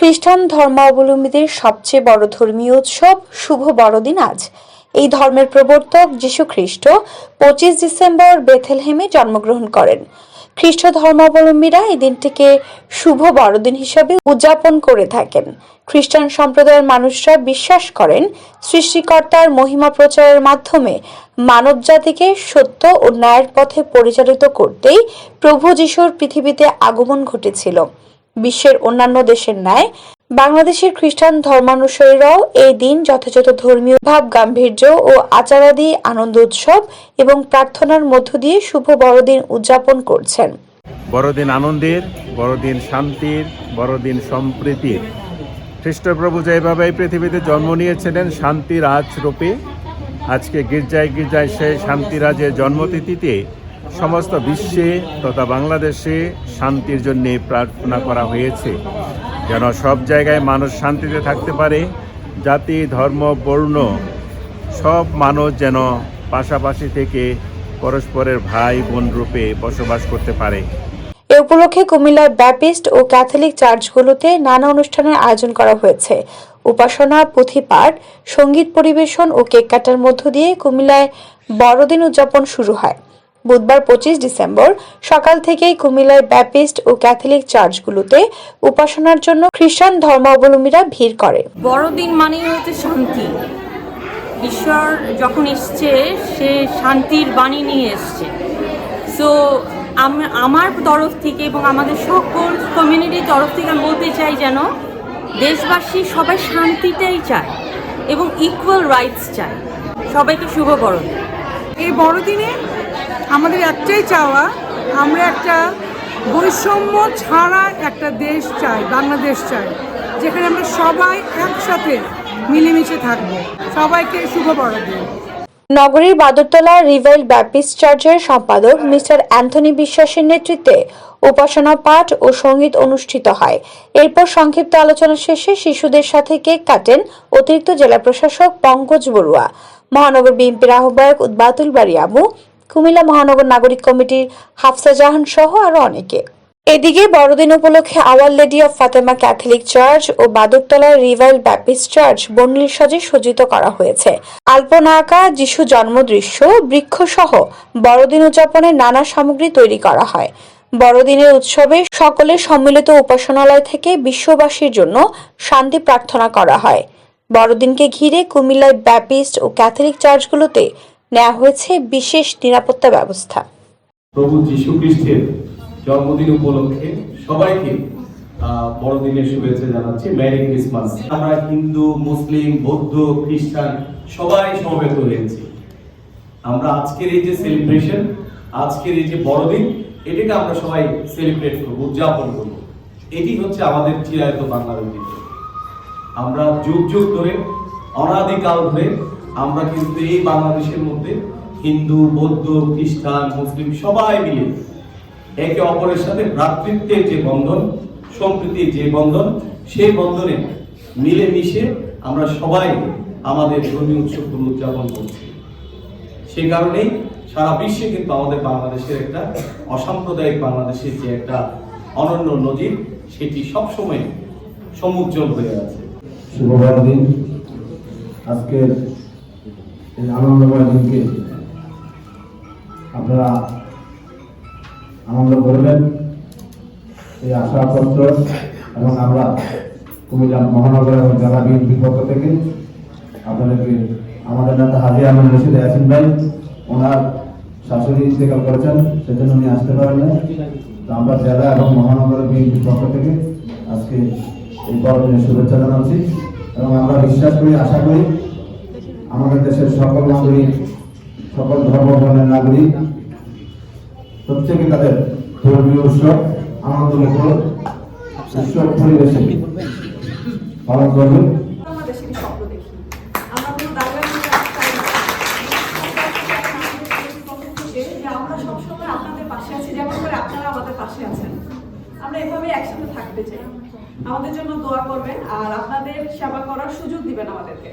খ্রিস্টান ধর্মাবলম্বীদের সবচেয়ে বড় ধর্মীয় উৎসব শুভ বড়দিন আজ। এই ধর্মের প্রবর্তক যীশু খ্রিস্ট পঁচিশ ডিসেম্বর বেথেলহেমে জন্মগ্রহণ করেন। খ্রিস্ট ধর্মাবলম্বীরা এই দিনটিকে শুভ বড়দিন হিসাবে উদযাপন করে থাকেন। খ্রিস্টান সম্প্রদায়ের মানুষরা বিশ্বাস করেন, সৃষ্টিকর্তার মহিমা প্রচারের মাধ্যমে মানবজাতিকে সত্য ও ন্যায়ের পথে পরিচালিত করতেই প্রভু যিশুর পৃথিবীতে আগমন ঘটেছিল। বিশ্বের অন্যান্য দেশের ন্যায়, বাংলাদেশের খ্রিস্টান ধর্মানুসারীরাও এই দিন যথাযথ ধর্মীয় ভাব, গাম্ভীর্য ও আচারাদি, আনন্দ উৎসব এবং প্রার্থনার মধ্য দিয়ে শুভ বড়দিন উদযাপন করছেন। বড়দিন আনন্দের, বড়দিন শান্তির, বড়দিন সম্প্রীতির। খ্রিস্টপ্রভু যেভাবে এই পৃথিবীতে জন্ম নিয়েছিলেন শান্তির আজ রূপে, আজকে গির্জায় গির্জায় সেই শান্তিরাজের জন্মতিথিতে সমস্ত বিশ্বে তথা বাংলাদেশে শান্তির জন্য প্রার্থনা করা হয়েছে। যেন সব জায়গায় মানুষ শান্তিতে থাকতে পারে। জাতি, ধর্ম, বর্ণ, সব মানুষ যেন পাশাপাশি থেকে পরস্পরের ভাই বোন রূপে বসবাস করতে পারে। এ উপলক্ষে কুমিল্লার ব্যাপিস্ট ও ক্যাথলিক চার্চগুলোতে নানা অনুষ্ঠানের আয়োজন করা হয়েছে। উপাসনা পুঁথিপাঠ সংগীত পরিবেশন ও কেক কাটার মধ্য দিয়ে কুমিল্লায় বড়দিন উদযাপন শুরু হয়। বুধবার পঁচিশ ডিসেম্বর সকাল থেকেই কুমিল্লার ব্যাপিস্ট ও ক্যাথলিক চার্চগুলোতে উপাসনার জন্য খ্রিস্টান ধর্মাবলম্বীরা ভিড় করে। বড়দিন মানেই হচ্ছে শান্তি। ঈশ্বর যখন এসছে সে শান্তির বাণী নিয়ে এসছে। সো আমার তরফ থেকে এবং আমাদের সকল কমিউনিটির তরফ থেকে আমি বলতে চাই যেন দেশবাসী সবাই শান্তিটাই চায় এবং ইকুয়াল রাইটস চায়। সবাইকে শুভ বড়দিন। এই বড়দিনে আমাদের একটাই চাওয়া, আমরা একটা বৈষম্য ছাড়া একটা দেশ চাই, বাংলাদেশ চাই, যেখানে আমরা সবাই একসাথে মিলেমিশে থাকব। সবাইকে শুভ বড়দিন নগরীর বাদরতলা রিভাইল ব্যাপিস্ট চার্চের সম্পাদক মিস্টার অ্যান্থনি বিশ্বাসের নেতৃত্বে উপাসনা পাঠ ও সংগীত অনুষ্ঠিত হয়। এরপর সংক্ষিপ্ত আলোচনা শেষে শিশুদের সাথে কেক কাটেন অতিরিক্ত জেলা প্রশাসক পঙ্কজ বড়ুয়া। মহানগর বিএনপির আহ্বায়ক উদ্বাতুল বাড়ি আবু কুমিল্লা মহানগর নাগরিক কমিটির হাফসা জাহান সহ আরও অনেকে। এদিকে বড়দিন উপলক্ষে our lady of Fatima Catholic church ও বাদকতলার রিভাইল ব্যাপিস্ট চার্চ বর্ণিল সাজে সজ্জিত করা হয়েছে। আলপনা আঁকা যিশু জন্মদৃশ্য বৃক্ষ সহ বড়দিন উদযাপনে নানা সামগ্রী তৈরি করা হয়। বড়দিনের উৎসবে সকলের সম্মিলিত উপাসনালয় থেকে বিশ্ববাসীর জন্য শান্তি প্রার্থনা করা হয়। বড়দিনকে ঘিরে কুমিল্লায় ব্যাপিস্ট ও ক্যাথলিক চার্চগুলোতে নেওয়া হয়েছে বিশেষ নিরাপত্তা ব্যবস্থা। প্রভু যীশু খ্রিস্টের জন্মদিন উপলক্ষে সবাইকে বড়দিনের শুভেচ্ছা জানাচ্ছি। Merry Christmas. আমরা হিন্দু, মুসলিম, বৌদ্ধ, খ্রিস্টান সবাই সমবেত হয়েছি। আমরা আজকের এই যে সেলিব্রেশন, আজকের এই যে বড়দিন, এটাকে আমরা সবাই সেলিব্রেট করব, উদযাপন করব। এটি হচ্ছে আমাদের চিরায়ত বাংলার ঐতিহ্য। আমরা যুগ যুগ ধরে, অনাদিকাল ধরে আমরা কিন্তু এই বাংলাদেশের মধ্যে হিন্দু, বৌদ্ধ, খ্রিস্টান, মুসলিম সবাই মিলে একে অপরের সাথে ভ্রাতৃত্বের যে বন্ধন, সম্প্রীতির যে বন্ধন, সেই বন্ধনে মিলে মিশে আমরা সবাই আমাদের ধর্মীয় উৎসবগুলো উদযাপন করছি। সেই কারণেই সারা বিশ্বে কিন্তু আমাদের বাংলাদেশের একটা অসাম্প্রদায়িক বাংলাদেশের যে একটা অনন্য নজির, সেটি সবসময় সমুজ্জ্বল হয়ে আছে। শুভ বড়দিন আজকের এই আনন্দময় দিনকে আপনারা আনন্দ করবেন। এই আশাপত্র এবং আমরা কুমিল্লা মহানগর এবং জেলা বিএনপির পক্ষ থেকে আপনাদেরকে আমাদের নেতা হাজি আহমেদ রশিদ ইয়াসিন ভাই, ওনার শাশুড়ি ইন্তেকাল করেছেন, সেজন্য উনি আসতে পারেন না তো আমরা জেলা এবং মহানগর বিএনপির পক্ষ থেকে আজকে এই বড়দিনের শুভেচ্ছা জানাচ্ছি এবং আমরা বিশ্বাস করি, আশা করি আমাদের দেশের সকল নাগরিক, সকল ধর্মবর্ণের নাগরিক, প্রত্যেকে তাদের ধর্মীয় উৎসব আনন্দমুখর উৎসব পরিবেশে পালন দেখি। আমরা একসাথে থাকতে চাই। আমাদের জন্য দোয়া করবেন আর আপনাদের সেবা করার সুযোগ দিবেন আমাদেরকে।